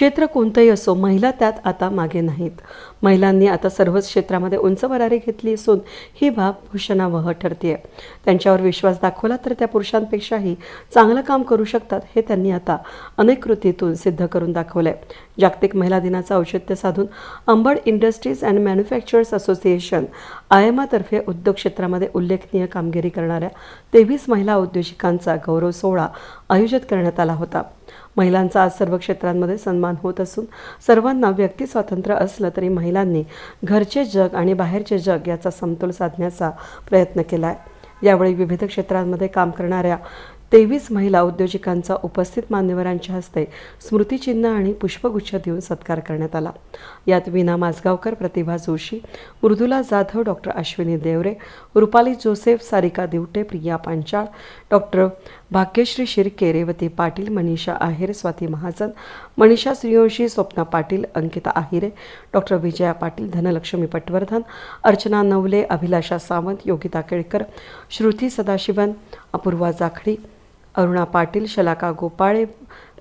क्षेत्र कोणतंही असो महिला त्यात आता मागे नाहीत. महिलांनी आता सर्वच क्षेत्रामध्ये उंच भरारी घेतली असून ही बाब भूषणावह ठरते त्यांच्यावर विश्वास दाखवला तर त्या पुरुषांपेक्षाही चांगलं काम करू शकतात हे त्यांनी आता अनेक कृतीतून सिद्ध करून दाखवलंय. जागतिक महिला दिनाचं औचित्य साधून Ambad industries and manufacturers association आयएमआतर्फे उद्योग क्षेत्रामध्ये उल्लेखनीय कामगिरी करणाऱ्या तेवीस महिला उद्योजकांचा गौरव सोहळा आयोजित करण्यात आला होता. महिलांचा आज सर्व क्षेत्रांमध्ये सन्मान होत असून सर्वांना व्यक्ती स्वातंत्र्य असलं तरी महिलांनी घरचे जग आणि बाहेरचे जग याचा समतोल साधण्याचा प्रयत्न केला आहे यावेळी विविध क्षेत्रांमध्ये काम करणाऱ्या तेवीस महिला उद्योजकांचा उपस्थित मान्यवरांच्या हस्ते स्मृतिचिन्ह आणि पुष्पगुच्छ देऊन सत्कार करण्यात आला. यात Veena Majgaonkar Pratibha Joshi Mridula Jadhav doctor Ashwini Deore Rupali Joseph Sarika Divate Priya Panchal doctor Bhagyashree Shirke Revati Patil Manisha Aher Swati Mahajan Manisha Suryavanshi Swapna Patil Ankita Ahire doctor Vijaya Patil Dhanalakshmi Patwardhan Archana Navale Abhilasha Sawant Yogita Kelkar Shruti Sadasivan Apurva Jakhadi Aruna Patil Shalaka Gopale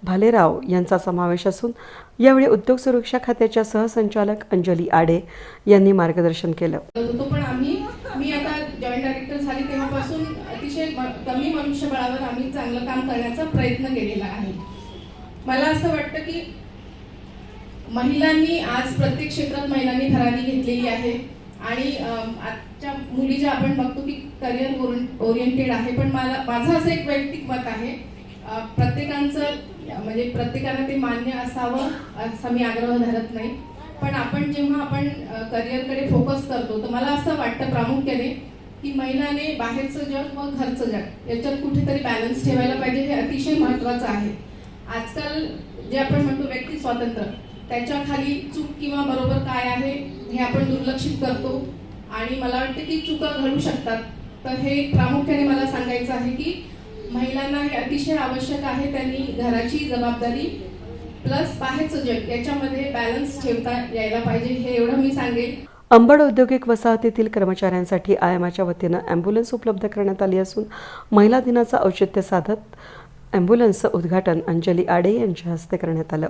Bhalerao यांचा समावेश असून यावेळी उद्योग सुरक्षा खात्याच्या सहसंचालक अंजली आडे यांनी मार्गदर्शन केलं. होतो पण आम्ही मी आता जॉईंट डायरेक्टर झाली तेव्हापासून अतिशय कमी मनुष्यबळावर आम्ही चांगलं काम करण्याचा प्रयत्न केलेला आहे. मला असं वाटतं की महिलांनी आज प्रत्येक क्षेत्रात महिलांनी भरारी घेतलेली आहे. आणि आजच्या मुली ज्या आपण बघतो की करिअर ओरिएंटेड आहे पण मला माझं असं एक वैयक्तिक मत आहे प्रत्येकांचं म्हणजे प्रत्येकाला ते मान्य असावं असा मी आग्रह धरत नाही. पण आपण जेव्हा आपण करिअरकडे फोकस करतो तर मला असं वाटतं प्रामुख्याने की महिलाने बाहेरचं जग व घरचं जग याच्यात कुठेतरी बॅलन्स ठेवायला पाहिजे हे अतिशय महत्त्वाचं आहे. आजकाल जे आपण म्हणतो व्यक्ती स्वातंत्र्य त्याच्याखाली चूक किंवा बरोबर काय आहे हे आपण दुर्लक्षित करतो. आणि मला वाटतं की चुका घडू शकतात. तर हे प्रामुख्याने मला सांगायचं आहे की महिलांना हे अतिशय आवश्यक आहे त्यांनी घराची जबाबदारी प्लस बाहेरचं जग याच्यामध्ये बॅलन्स ठेवता यायला पाहिजे हे एवढं मी सांगेन. अंबड औद्योगिक वसाहतीतील कर्मचाऱ्यांसाठी आयएमआच्या वतीनं ॲम्ब्युलन्स उपलब्ध करण्यात आली असून महिला दिनाचं औचित्य साधत ॲम्ब्युलन्सचं उद्घाटन अंजली आडे यांच्या हस्ते करण्यात आलं.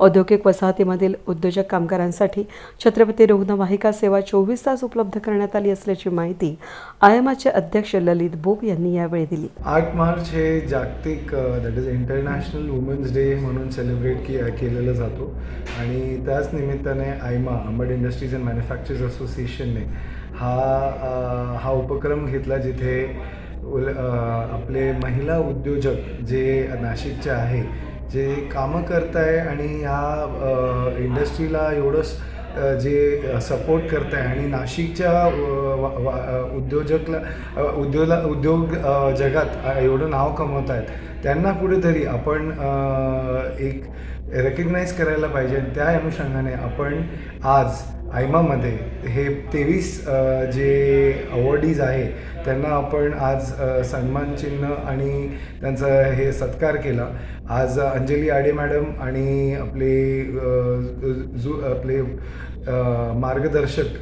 औद्योगिक वसाहतीमधील उद्योजक कामगारांसाठी छत्रपती रुग्णवाहिका सेवा चोवीस तास उपलब्ध करण्यात आली असल्याची माहिती आयएमआचे अध्यक्ष ललित बोब यांनी यावेळी दिली. आठ मार्च हे जागतिक that is international women's day म्हणून सेलिब्रेट के जातो. आणि त्याच निमित्ताने AIMA Ambad industries and manufacturers असोसिएशनने हा हा उपक्रम घेतला जिथे उल- आपले महिला उद्योजक जे नाशिकचे आहे जे कामं करत आहे आणि ह्या इंडस्ट्रीला एवढं जे सपोर्ट करत आहे आणि नाशिकच्या वा- उद्योजकला उद्योला उद्योग जगात एवढं नाव कमवत आहेत त्यांना कुठेतरी आपण एक रेकग्नाईज करायला पाहिजे त्या अनुषंगाने आपण आज आयमामध्ये हे तेवीस जे अवॉर्डीज आहे त्यांना आपण आज सन्मान चिन्ह आणि त्यांचा हे सत्कार केला. आज अंजली आडे मॅडम आणि आपले जु आपले मार्गदर्शक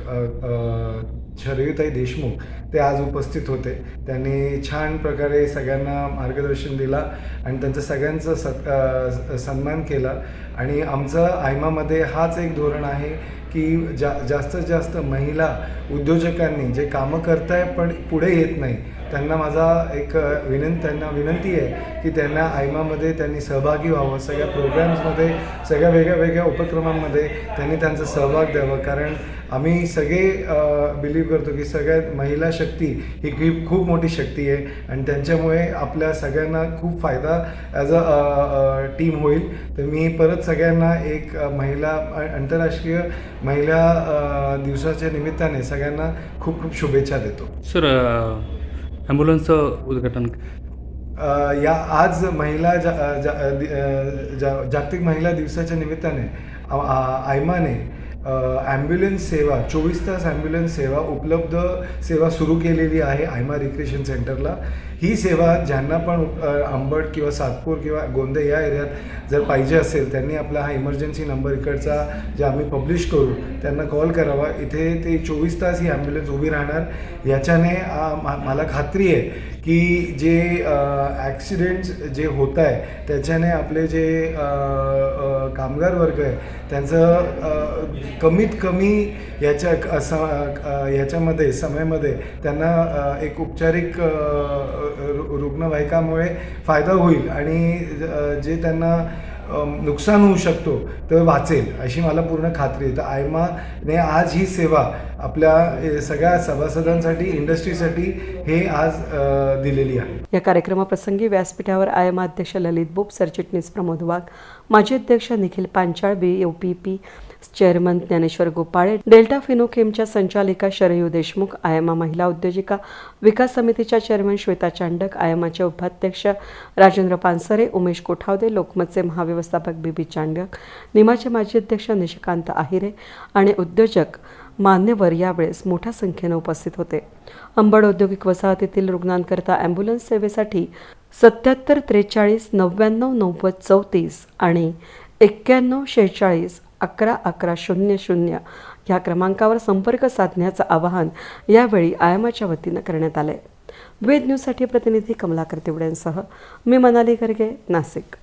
शरयूताई देशमुख ते आज उपस्थित होते. त्यांनी छान प्रकारे सगळ्यांना मार्गदर्शन दिला आणि त्यांचं सगळ्यांचं सत् सन्मान केला. आणि आमचं आयमामध्ये हाच एक धोरण आहे की जा जास्तीत जास्त महिला उद्योजकांनी जे कामं करताय पण पुढे येत नाही त्यांना माझा एक विनंती त्यांना विनंती आहे की त्यांना आयमामध्ये त्यांनी सहभागी व्हावं. सगळ्या प्रोग्रॅम्समध्ये सगळ्या वेगळ्या वेगळ्या उपक्रमांमध्ये त्यांनी त्यांचा सहभाग द्यावं. कारण आम्ही सगळे बिलीव्ह करतो की सगळ्यात महिला शक्ती ही खूप खूप मोठी शक्ती आहे. आणि त्यांच्यामुळे आपल्या सगळ्यांना खूप फायदा ॲज अ टीम होईल. तर मी परत सगळ्यांना एक महिला आंतरराष्ट्रीय महिला दिवसाच्या निमित्ताने सगळ्यांना खूप खूप शुभेच्छा देतो. सर ॲम्ब्युलन्सचं उद्घाटन. या आज महिला जा, जा, जा, जागतिक महिला दिवसाच्या निमित्ताने आयमाने ॲम्ब्युलन्स सेवा चोवीस तास ॲम्ब्युलन्स सेवा उपलब्ध सेवा सुरू केलेली आहे आयमा रिक्रिएशन सेंटरला. ही सेवा ज्यांना पण अ, अंबड किंवा सातपूर किंवा गोंदे या एरियात जर पाहिजे असेल त्यांनी आपला हा इमर्जन्सी नंबर इकडचा जे आम्ही पब्लिश करू त्यांना कॉल करावा. इथे ते चोवीस तास ही ॲम्ब्युलन्स उभी राहणार. याच्याने मला खात्री आहे की जे ॲक्सिडेंट्स जे होत आहे त्याच्याने आपले जे कामगार वर्ग आहे त्यांचं कमीत कमी याच्या याच्यामध्ये समयामध्ये त्यांना एक उपचारिक रुग्णवाहिकामुळे फायदा होईल आणि जे त्यांना नुकसान होऊ शकतो तर वाचेल अशी मला पूर्ण खात्री आहे. तर आयमाने आज ही सेवा आपल्या सगळ्या सभासदांसाठी इंडस्ट्रीसाठी हे आज दिलेली आहे. या कार्यक्रमाप्रसंगी व्यासपीठावर आयमा अध्यक्ष ललित बोप सरचिटणीस प्रमोद वाघ माजी अध्यक्ष Nikhil Panchal B U P P chairman Dnyaneshwar Gopale Delta फिनोकेमच्या संचालिका शरयू देशमुख आयमा महिला उद्योजिका विकास समितीच्या चेअरमन श्वेता चांडक आयमाचे उपाध्यक्ष राजेंद्र पानसरे उमेश कोठावदे लोकमतचे महाव्यवस्थापक बीबी चांडक निमाचे माजी अध्यक्ष निशिकांत आहिरे आणि उद्योजक मान्यवर यावेळेस मोठ्या संख्येनं उपस्थित होते. अंबड औद्योगिक वसाहतीतील रुग्णांकरता ॲम्ब्युलन्स सेवेसाठी सत्याहत्तर त्रेचाळीस नव्याण्णव नव्वद चौतीस आणि एक्क्याण्णव शेहेचाळीस अकरा अकरा शून्य शून्य ह्या क्रमांकावर संपर्क साधण्याचं आवाहन यावेळी आयमाच्या वतीनं करण्यात आलं आहे वेद न्यूजसाठी प्रतिनिधी कमलाकर तिवड्यांसह मी मनाली गर्गे नाशिक.